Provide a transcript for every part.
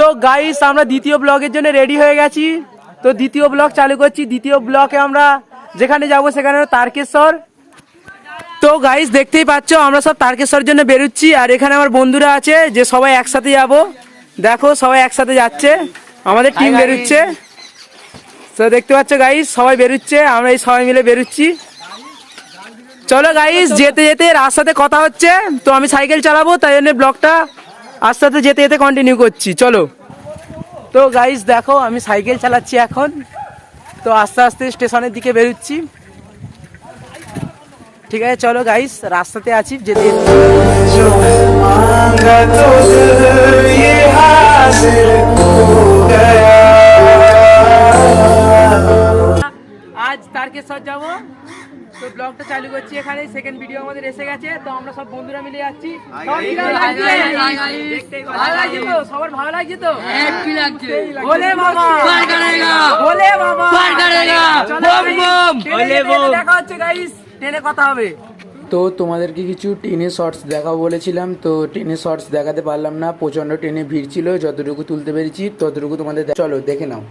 তো গাইস আমরা দ্বিতীয় ব্লগের জন্য রেডি হয়ে গেছি। তো দ্বিতীয় ব্লগ চালু করছি। দ্বিতীয় ব্লকে আমরা যেখানে যাব সেখানে তারকেশ্বর। তো গাইস দেখতেই পাচ্ছ আমরা সব তারকেশ্বর জন্য বেরোচ্ছি। আর এখানে আমার বন্ধুরা আছে যে সবাই একসাথে যাব। দেখো সবাই একসাথে যাচ্ছে। আমাদের টিম বেরোচ্ছে। তো দেখতে পাচ্ছ গাইস সবাই বেরোচ্ছে। আমরা এই সবাই মিলে বেরোচ্ছি। চলো গাইস যেতে যেতে রাস্তাতে কথা হচ্ছে। তো আমি সাইকেল চালাবো তাই জন্য ব্লগটা আস্তে আস্তে যেতে যেতে কন্টিনিউ করছি, চলো। তো গাইস দেখো, আমি সাইকেল চালাচ্ছি এখন। তো আস্তে আস্তে স্টেশনের দিকে বেরোচ্ছি। ঠিক আছে, চলো গাইস রাস্তাতে আছি যেতে। আজ তারকেশ্বর যাব। তো ব্লগটা চালু করছি এখানে সেকেন্ড ভিডিও আমাদের এসে গেছে তো আমরা সব বন্ধুরা মিলে যাচ্ছি। সবার। ভালো লাগছে তো? বলে ট্রেনে যেতে যেতে দেখা হচ্ছে গাইস ট্রেনে কথা হবে। তো তোমাদেরকে কিছু টেনে শর্টস দেখাবো বলেছিলাম তো টেনে শর্টস দেখাতে পারলাম না। প্রচণ্ড ট্রেনে ভিড় ছিল যতটুকু তুলতে পেরেছি ততটুকু তোমাদের চলো দেখে নাও।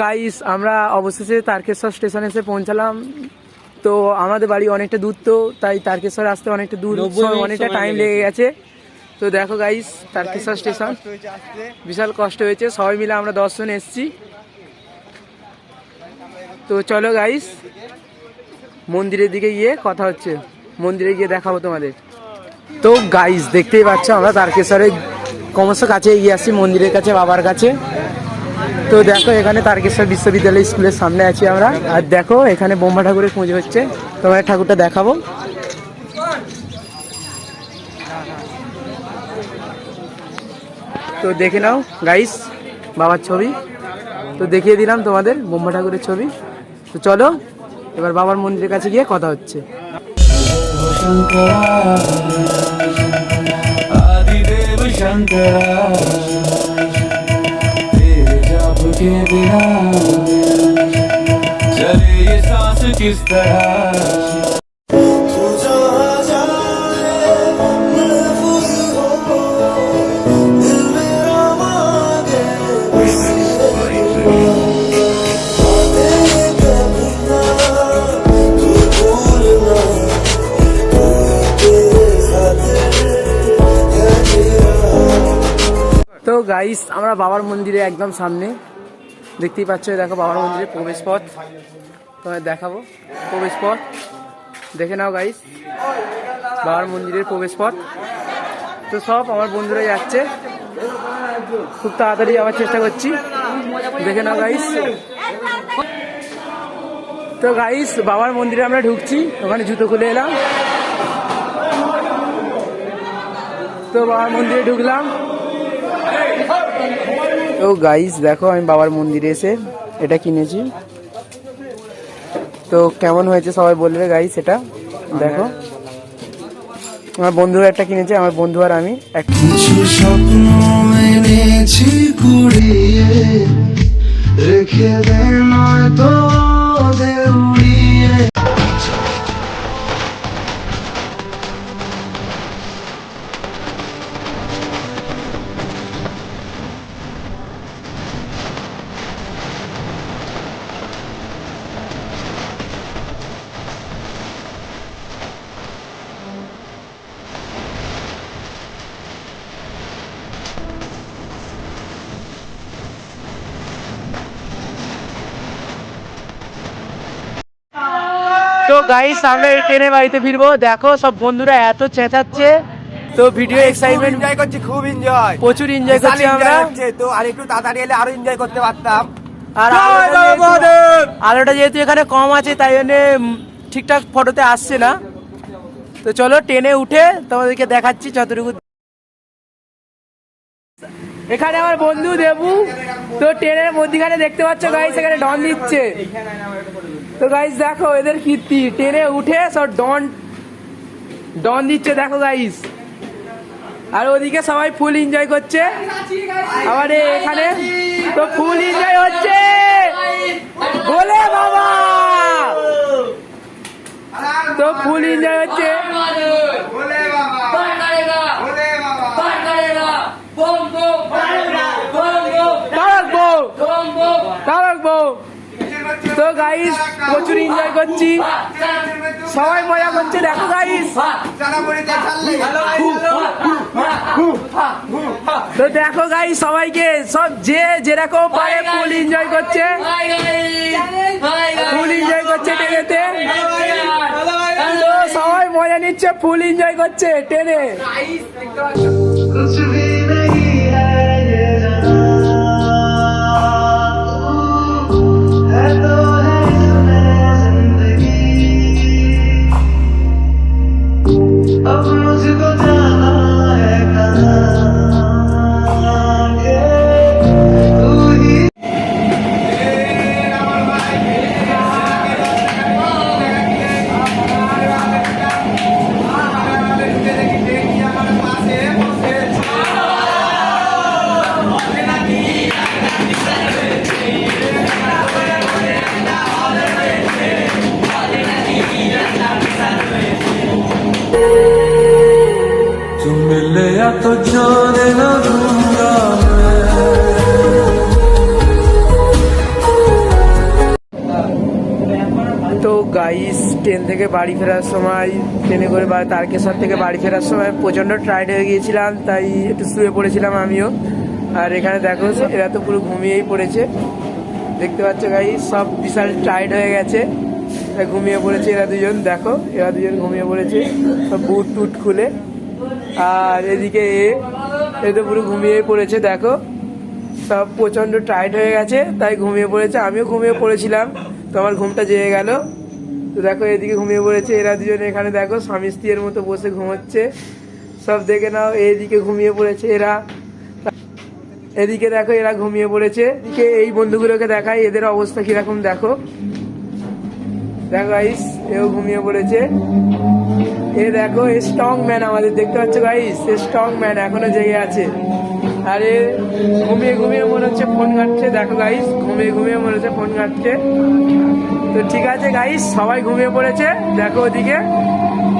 গাইস আমরা অবশেষে তারকেশ্বর স্টেশনে এসে পৌঁছালাম। তো আমাদের বাড়ি অনেকটা দূর তো তাই তারকেশ্বর আসতে অনেকটা দূর অনেকটা টাইম লেগে গেছে। তো দেখো গাইস তারকেশ্বর স্টেশন বিশাল কষ্ট হয়েছে সবাই মিলে আমরা দর্শন এসছি। তো চলো গাইস মন্দিরের দিকে গিয়ে কথা হচ্ছে। মন্দিরে গিয়ে দেখাবো তোমাদের। তো গাইস দেখতেই পাচ্ছ আমরা তারকেশ্বরের ক্রমশ কাছে এগিয়ে আসছি মন্দিরের কাছে বাবার কাছে। তো দেখো, এখানে তারকেশ্বর বিশ্ববিদ্যালয় স্কুলের সামনে আছি আমরা। আর দেখো, এখানে বোম্বা ঠাকুরের পুজো হচ্ছে। তোমার ঠাকুরটা দেখাবো। তো দেখে নাও গাইস বাবার ছবি। তো দেখিয়ে দিলাম তোমাদের বোম্বা ঠাকুরের ছবি। তো চলো, এবার বাবার মন্দিরের কাছে গিয়ে কথা হচ্ছে। আদিদেব শঙ্করা। तेरे साथ তো গাইস আমরা বাবার মন্দিরে একদম সামনে দেখতেই পাচ্ছ এই দেখো বাবার মন্দিরে প্রবেশ পথ তোমায় দেখাবো প্রবেশ পথ দেখে নাও গাইস বাবার মন্দিরের প্রবেশ পথ তো সব আমার বন্ধুরা যাচ্ছে। খুব তাড়াতাড়ি যাওয়ার চেষ্টা করছি। দেখে নাও গাইস তো গাইস বাবার মন্দিরে আমরা ঢুকছি। ওখানে জুতো খুলে এলাম। তো বাবার মন্দিরে ঢুকলাম। তো গাইস দেখো আমি বাবার মন্দিরে এসে এটা কিনেছি। তো কেমন হয়েছে সবাই বলবে গাই সেটা দেখো। আমার বন্ধুরা একটা কিনেছে, আমার বন্ধু আর আমি একটা স্বপ্ন রেখে তো গাইস আমরা ট্রেনে বাড়িতে ফিরবো। দেখো সব বন্ধুরা এত চেঁচাচ্ছে। তো ভিডিও এক্সাইটমেন্ট এনজয় করছি খুব এনজয় প্রচুর এনজয় করছি আমরা। তো আর একটু তাড়াতাড়ি এলে আরও এনজয় করতে পারতাম। আর আলোটা যেহেতু- এখানে কম আছে তাই জন্য ঠিকঠাক ফটোতে আসছে না। তো চলো ট্রেনে উঠে তোমাদেরকে দেখাচ্ছি যতটুকু এখানে আমার বন্ধু দেবু। তো ট্রেনের মধ্যখানে দেখতে পাচ্ছ গাইস এখানে ডন দিচ্ছে। তো গাইস দেখো এদের কীর্তি। ট্রেনে উঠে সব ডন ডন দিচ্ছে দেখো গাইস আর ওদিকে সবাই ফুল এনজয় করছে। আবার এখানে তো ফুল এনজয় হচ্ছে বলে বাবা তো ফুল এনজয় হচ্ছে বলে বাবা বলে বাবা তারক বউ তারক বউ তো গাইস প্রচুর এনজয় করছি। সবাই মজা করছে, দেখো গাইস তো দেখো গাইস সবাইকে সব যে যেরকম পারে ফুল এনজয় করছে। ফুল এনজয় করছে ট্রেনেতে। তো সবাই মজা নিচ্ছে ফুল এনজয় করছে ট্রেনে। ট্রেন থেকে বাড়ি ফেরার সময়, ট্রেনে করে বা তারকেশ্বর থেকে বাড়ি ফেরার সময় প্রচণ্ড টায়ার্ড হয়ে গিয়েছিলাম, তাই একটু শুয়ে পড়েছিলাম আমিও। আর এখানে দেখো, এরা তো পুরো ঘুমিয়েই পড়েছে। দেখতে পাচ্ছ গাইস সব বিশাল টায়ার্ড হয়ে গেছে। ঘুমিয়ে পড়েছে, এরা দুজন, দেখো, এরা দুজন ঘুমিয়ে পড়েছে, সব বুট টুট খুলে। আর এদিকে এ এ তো পুরো ঘুমিয়েই পড়েছে, দেখো। সব প্রচণ্ড টাইট হয়ে গেছে, তাই ঘুমিয়ে পড়েছে, আমিও ঘুমিয়ে পড়েছিলাম। তো আমার ঘুমটা জেগে গেল। তো দেখো, এদিকে ঘুমিয়ে পড়েছে। এরা দুজনে এখানে দেখো, স্বামী স্ত্রীর মতো বসে ঘুমোচ্ছে। সব দেখে নাও, এদিকে ঘুমিয়ে পড়েছে এরা। এদিকে দেখো, এরা ঘুমিয়ে পড়েছে। এদিকে এই বন্ধুগুলোকে দেখাই, এদের অবস্থা কীরকম দেখো। দেখো গাইস এও ঘুমিয়ে পড়েছে। এ দেখো স্ট্রং ম্যান আমাদের, দেখতে পাচ্ছ গাইস স্ট্রং ম্যান এখনও জেগে আছে। আরে, ঘুমিয়ে ঘুমিয়ে মনে হচ্ছে ফোন ঘাটছে। দেখো গাইস ঘুমিয়ে ঘুমিয়ে মনে হচ্ছে ফোন ঘাটছে। তো ঠিক আছে গাইস সবাই ঘুমিয়ে পড়েছে। দেখো ওদিকে।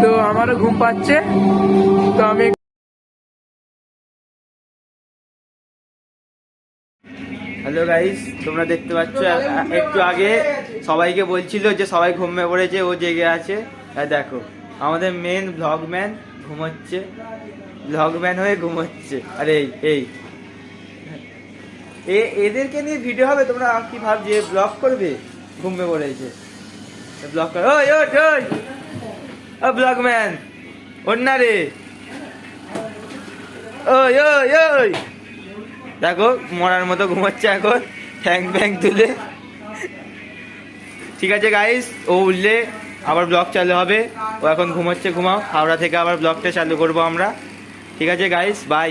তো আমারও ঘুম পাচ্ছে। তো আমি হ্যালো গাইস তোমরা দেখতে পাচ্ছ একটু আগে সবাইকে বলছিল যে সবাই ঘুমিয়ে পড়েছে, ও জেগে আছে। দেখো, আমাদের মেন ব্লগম্যান ঘুমোচ্ছে। ব্লগম্যান হয়ে ঘুমোচ্ছে। আরে, এই এ, এদেরকে নিয়ে ভিডিও হবে, তোমরা কি ভাবছে? ব্লগ করবে? ঘুমিয়ে পড়েছে ব্লগ করে ওই ওই ওই। ও ব্লগম্যান ওর না রে। ওই ওই ওই। দেখো, মরার মতো ঘুমাচ্ছে এখন। ঠ্যাং ফ্যাং তুলে। ঠিক আছে গাইস ও উঠলে আবার ব্লগ চালু হবে। ও এখন ঘুমাচ্ছে, ঘুমাও। হাওড়া থেকে আবার ব্লগটা চালু করব আমরা। ঠিক আছে গাইস বাই